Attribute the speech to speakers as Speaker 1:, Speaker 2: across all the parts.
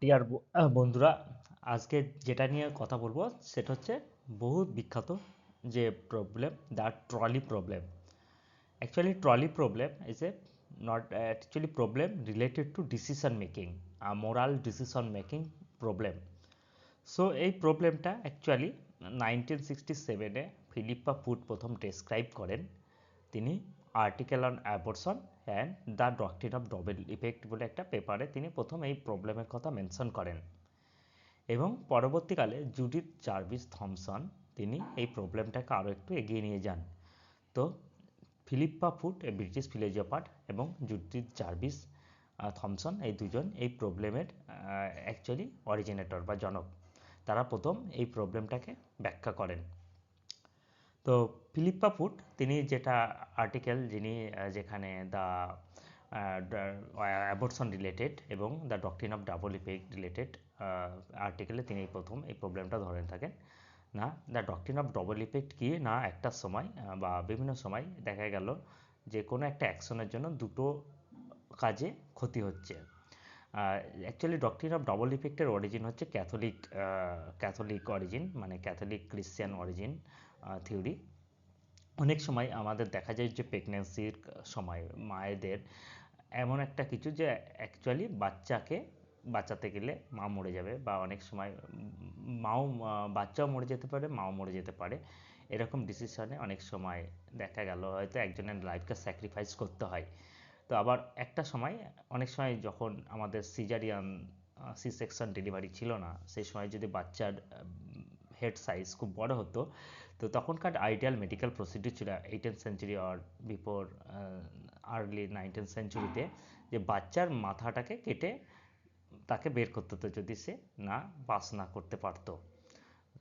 Speaker 1: Deer বন্ধুরা, আজকে যেটা নিয়ে কথা বলব সেটা হচ্ছে বহু বিখ্যাত যে problem the trolley problem actually trolley problem is a not actually problem related to decision making moral decision making problem so এই প্রবলেমটা অ্যাকচুয়ালি নাইনটিন সিক্সটি সেভেনে ফিলিপ্পা ফুড প্রথম ডেসক্রাইব করেন। তিনি article on abortion and the doctrine of double effect বলে একটা পেপারে তিনি প্রথম এই প্রবলেমের কথা মেনশন করেন। এবং পরবর্তীকালে জুডিথ জার্ভিস থমসন তিনি এই প্রবলেমটাকে আরও একটু এগিয়ে নিয়ে যান। তো ফিলিপ্পা ফুট ব্রিটিশ ফিলোজফার এবং জুডিথ জার্ভিস থমসন এই দুজন এই প্রবলেমের অ্যাকচুয়ালি অরিজিনেটর বা জনক। তারা প্রথম এই প্রবলেমটাকে ব্যাখ্যা করেন। তো ফিলিপ্পা ফুট তিনি যেটা আর্টিকেল যিনি যেখানে দ্য অ্যাবর্সন রিলেটেড এবং the doctrine of double effect related আর্টিকেলে তিনি প্রথম, এই প্রবলেমটা ধরেন থাকেন। না the doctrine of double effect কি? না, একটা সময় বা বিভিন্ন সময় দেখা গেল যে কোনো একটা অ্যাকশনের জন্য দুটো কাজে ক্ষতি হচ্ছে। অ্যাকচুয়ালি ডক্ট্রিন অফ ডবল ইফেক্টের অরিজিন হচ্ছে ক্যাথলিক ক্যাথলিক অরিজিন মানে ক্যাথলিক ক্রিশ্চিয়ান অরিজিন থিওরি অনেক সময় আমাদের দেখা যায় যে প্রেগনেন্সির সময় মায়েদের এমন একটা কিছু যে অ্যাকচুয়ালি বাচ্চাকে বাঁচাতে গেলে মা মরে যাবে বা অনেক সময় মাও, বাচ্চাও মরে যেতে পারে, মাও মরে যেতে পারে। এরকম ডিসিশনে অনেক সময় দেখা গেল হয়তো একজনের লাইফকে স্যাক্রিফাইস করতে হয়। তো আবার একটা সময় অনেক সময় যখন আমাদের সিজারিয়ান সি সেকশন ডেলিভারি ছিল না, সেই সময় যদি বাচ্চার হেড সাইজ খুব বড় হতো তো তখনকার আইডিয়াল মেডিকেল প্রসিডিউর ছিল এইটেন সেঞ্চুরি আর বিফোর আর্লি নাইনটিন সেঞ্চুরিতে যে বাচ্চার মাথাটাকে কেটে তাকে বের করতে হতো যদি সে না পাস না করতে পারতো।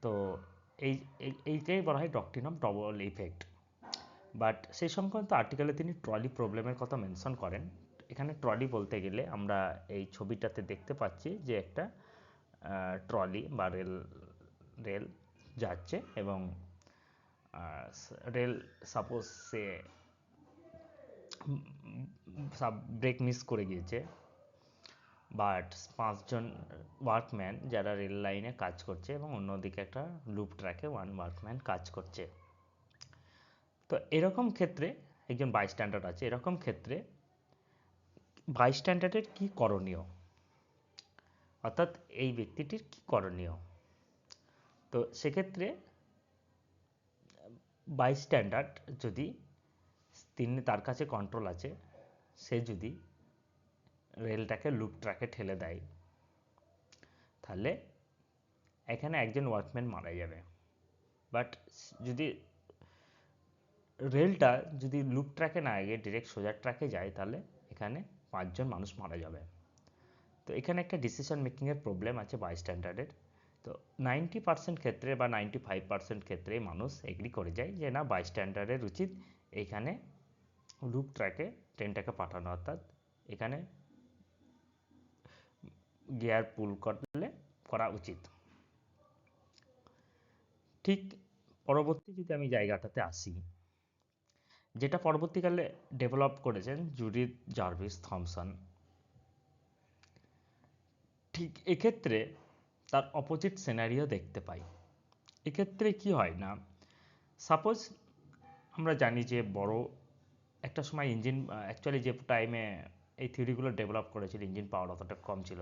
Speaker 1: তো এই এইটাই বলা হয় doctrine of double effect but সেই সংক্রান্ত আর্টিকেলে তিনি ট্রলি প্রবলেমের কথা মেনশন করেন। এখানে ট্রলি বলতে গেলে আমরা এই ছবিটাতে দেখতে পাচ্ছি যে একটা ট্রলি বা রেল রেল যাচ্ছে এবং রেল সাপোজ সে ব্রেক মিস করে গিয়েছে বাট পাঁচজন ওয়ার্কম্যান যারা রেল লাইনে কাজ করছে এবং অন্যদিকে একটা লুপ ট্র্যাকে ওয়ান ওয়ার্কম্যান কাজ করছে। তো এরকম ক্ষেত্রে, একজন বাইস্ট্যান্ডার্ড আছে, এরকম ক্ষেত্রে বাইস্ট্যান্ডার্ডের কী করণীয়? অর্থাৎ এই ব্যক্তিটির কী করণীয়? তো সেক্ষেত্রে বাইস্ট্যান্ডার্ড যদি তিনি তার কাছে কন্ট্রোল আছে, সে যদি রেলটাকে লুপ ট্র্যাকে ঠেলে দেয়, তাহলে এখানে একজন ওয়ার্কম্যান মারা যাবে। বাট যদি রেলটা যদি লুপ ট্র্যাকে না গিয়ে ডিরেক্ট সোজা ট্র্যাকে যায়, তাহলে এখানে পাঁচজন মানুষ মারা যাবে। তো এখানে একটা ডিসিশন মেকিংয়ের প্রবলেম আছে বাই স্ট্যান্ডার্ডের তো নাইনটি পার্সেন্ট ক্ষেত্রে বা নাইনটি ফাইভ পার্সেন্ট ক্ষেত্রে মানুষ এগ্রি করে যায় যে না বাই স্ট্যান্ডার্ডের উচিত এইখানে লুপ ট্র্যাকে ট্রেনটাকে পাঠানো। অর্থাৎ এখানে গিয়ার পুল করলে করা উচিত। ঠিক পরবর্তী যদি আমি জায়গাটাতে আসি, যেটা পরবর্তীকালে ডেভেলপ করেছেন জুডিথ জার্ভিস থমসন। ঠিক এক্ষেত্রে তার অপোজিট সিনারিও দেখতে পাই। এক্ষেত্রে কি হয় না? সাপোজ আমরা জানি যে বড় একটা সময় ইঞ্জিন অ্যাকচুয়ালি যে টাইমে এই থিওরিগুলো ডেভেলপ করেছিল ইঞ্জিন পাওয়ার অতটা কম ছিল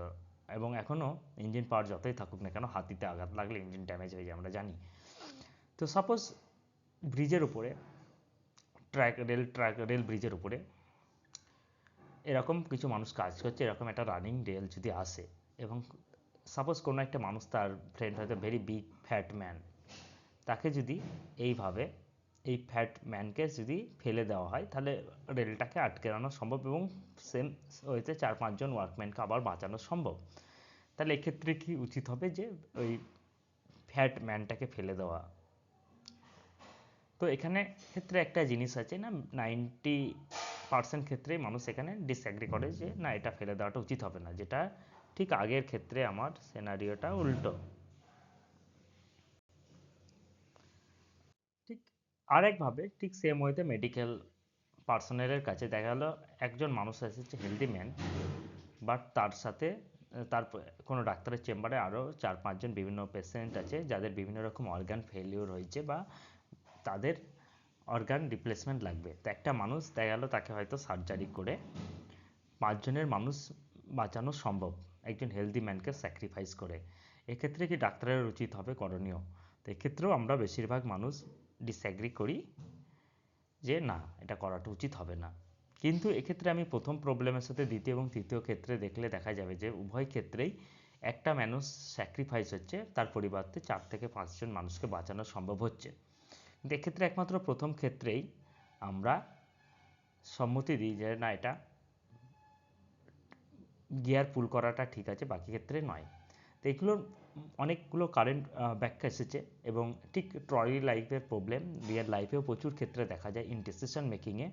Speaker 1: এবং এখনও ইঞ্জিন পাওয়ার যতই থাকুক না কেন হাতিতে আঘাত লাগলে ইঞ্জিন ড্যামেজ হয়ে যায়, আমরা জানি। তো সাপোজ ব্রিজের উপরে ট্র্যাক রেল ট্র্যাক রেল ব্রিজের উপরে এরকম কিছু মানুষ কাজ করছে, এরকম একটা রানিং রেল যদি আসে এবং সাপোজ কোনো একটা মানুষ তার ফ্রেন্ড হয়তো ভেরি বিগ ফ্যাট ম্যান তাকে যদি এইভাবে এই ফ্যাট ম্যানকে যদি ফেলে দেওয়া হয় তাহলে রেলটাকে আটকে আনা সম্ভব এবং সেম ওইতে চার পাঁচজন ওয়ার্কম্যানকে আবার বাঁচানো সম্ভব। তাহলে এক্ষেত্রে কি উচিত হবে যে ওই ফ্যাট ম্যানটাকে ফেলে দেওয়া? তো এখানে ক্ষেত্রে একটা জিনিস আছে না নাইনটি পার্সেন্ট ক্ষেত্রেই মানুষ এখানে ডিসঅ্যাগ্রি করে যে না এটা ফেলে দেওয়াটা উচিত হবে না। যেটা ঠিক আগের ক্ষেত্রে আমার সেনারিওটা উল্টো। ঠিক আরেকভাবে ঠিক সেম ওয়েতে মেডিকেল পার্সোনেলের কাছে দেখা গেলো, একজন মানুষ এসেছে হেলদি ম্যান বাট তার সাথে, তার কোনো ডাক্তারের চেম্বারে আরও চার পাঁচজন বিভিন্ন পেশেন্ট আছে, যাদের বিভিন্ন রকম অর্গান ফেলিওর হয়েছে বা তাদের অর্গান রিপ্লেসমেন্ট লাগবে। তো একটা মানুষ দেখা গেলো, তাকে হয়তো সার্জারি করে পাঁচজনের মানুষ বাঁচানো সম্ভব। একজন হেলদি ম্যানকে স্যাক্রিফাইস করে। এক্ষেত্রে কি ডাক্তারের উচিত হবে করণীয়? তো এক্ষেত্রেও আমরা বেশিরভাগ মানুষ ডিসঅ্যাগ্রি করি যে, না, এটা করাটা উচিত হবে না। কিন্তু এক্ষেত্রে আমি প্রথম প্রবলেমের সাথে দ্বিতীয় এবং তৃতীয় ক্ষেত্রে দেখলে দেখা যাবে যে, উভয় ক্ষেত্রেই একটা মানুষ স্যাক্রিফাইস হচ্ছে, তার পরিবর্তে চার থেকে পাঁচজন মানুষকে বাঁচানো সম্ভব হচ্ছে। কিন্তু এক্ষেত্রে একমাত্র প্রথম ক্ষেত্রেই আমরা সম্মতি দিই যে, না, এটা গিয়ার পুল করাটা ঠিক আছে, বাকি ক্ষেত্রে নয়। তো এগুলোর অনেকগুলো কারেন্ট ব্যাখ্যা এসেছে এবং ঠিক ট্রলি লাইফের প্রবলেম রিয়েল লাইফেও প্রচুর ক্ষেত্রে দেখা যায় ইন ডিসিশন মেকিংয়ে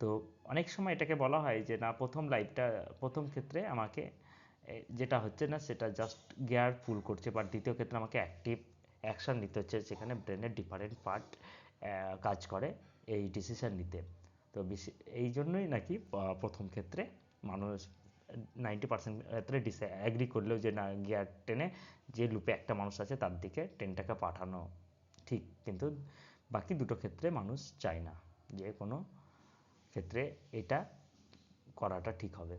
Speaker 1: তো অনেক সময় এটাকে বলা হয় যে, না, প্রথম লাইফটা প্রথম ক্ষেত্রে আমাকে যেটা হচ্ছে না, সেটা জাস্ট গিয়ার পুল করছে বা দ্বিতীয় ক্ষেত্রে আমাকে অ্যাক্টিভ অ্যাকশান নিতে হচ্ছে, সেখানে ব্রেনের ডিফারেন্ট পার্ট কাজ করে এই ডিসিশান নিতে। তো এই জন্যই নাকি প্রথম ক্ষেত্রে মানুষ নাইনটি পার্সেন্ট ক্ষেত্রে ডিসে অ্যাগ্রি করলেও যে না গিয়ার টেনে যে লুপে একটা মানুষ আছে, তার দিকে ট্রেনটাকে পাঠানো ঠিক, কিন্তু বাকি দুটো ক্ষেত্রে মানুষ চায় না যে কোনো ক্ষেত্রে এটা করাটা ঠিক হবে।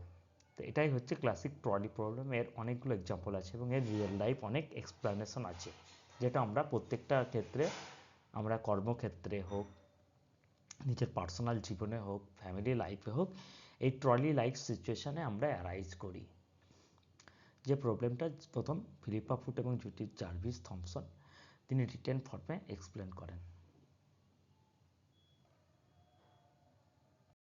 Speaker 1: তো এটাই হচ্ছে ক্লাসিক ট্রলি প্রবলেম এর অনেকগুলো এক্সাম্পল আছে এবং এর রিয়েল লাইফ অনেক এক্সপ্লানেশন আছে, যেটা আমরা প্রত্যেকটা ক্ষেত্রে, আমরা কর্মক্ষেত্রে হোক, নিজের পার্সোনাল জীবনে হোক ফ্যামিলি লাইফে হোক এই ট্রলি লাইক সিচুয়েশানে আমরা অ্যারাইজ করি। যে প্রবলেমটা প্রথম ফিলিপা ফুট এবং জুটি জার্ভিস থমসন, তিনি রিটেন ফর্মে এক্সপ্লেন করেন।